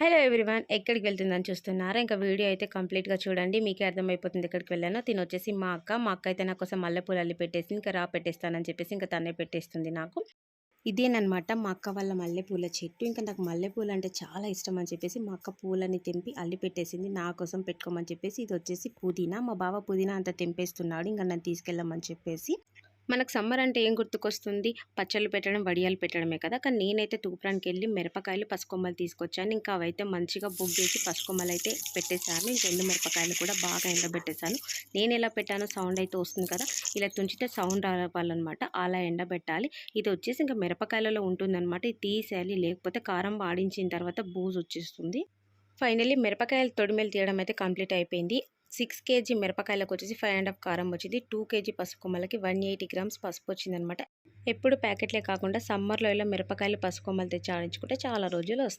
Hello everyone ఎక్కడికి వెళ్తుందని చూస్తున్నారా? ఇంకా వీడియో అయితే కంప్లీట్గా చూడండి. మీకే అర్థమైపోతుంది ఎక్కడికి వెళ్ళానో. తిని వచ్చేసి మా అక్క మా అక్క అయితే నా కోసం మల్లెపూలు అల్లి పెట్టేసి ఇంకా రా పెట్టేస్తానని చెప్పేసి ఇంకా తనే పెట్టేస్తుంది నాకు. ఇదేనమాట మా అక్క వాళ్ళ మల్లెపూల చెట్టు. ఇంకా నాకు మల్లెపూలు అంటే చాలా ఇష్టం అని చెప్పేసి మా అక్క పూలని తెంపి అల్లి పెట్టేసింది. నా కోసం పెట్టుకోమని చెప్పేసి ఇది వచ్చేసి పుదీనా. మా బావ పుదీనా అంతా తెంపేస్తున్నాడు. ఇంకా నన్ను తీసుకెళ్ళమని చెప్పేసి మనకు సమ్మర్ అంటే ఏం గుర్తుకొస్తుంది? పచ్చళ్ళు పెట్టడం వడియాలు పెట్టడమే కదా! కానీ నేనైతే తూప్రానికి వెళ్ళి మిరపకాయలు పసుకొమ్మలు తీసుకొచ్చాను. ఇంకా అవైతే మంచిగా బొగ్గేసి పసుకొమ్మలు అయితే పెట్టేశాను. ఇంకా ఎండు మిరపకాయలు కూడా బాగా ఎండబెట్టేశాను. నేను ఎలా పెట్టానో సౌండ్ అయితే వస్తుంది కదా! ఇలా తుంచితే సౌండ్ రావాలన్నమాట. అలా ఎండబెట్టాలి. ఇది వచ్చేసి ఇంకా మిరపకాయలలో ఉంటుందన్నమాట. ఇది తీసేయాలి. లేకపోతే కారం వాడించిన తర్వాత బూజు వచ్చేస్తుంది. ఫైనల్లీ మిరపకాయలు తొడిమెలు తీయడం అయితే కంప్లీట్ అయిపోయింది. సిక్స్ కేజీ మిరపకాయలకు వచ్చేసి ఫైవ్ అండ్ హాఫ్ కారం వచ్చింది. టూ కేజీ పసుపు కొమ్మలకి వన్ ఎయిటీ గ్రామ్స్ పసుపు వచ్చిందనమాట ఎప్పుడు ప్యాకెట్లే కాకుండా సమ్మర్లో ఇలా మిరపకాయలు పసుపు కొమ్మలు తెచ్చి ఆడించుకుంటే చాలా రోజులు వస్తాయి.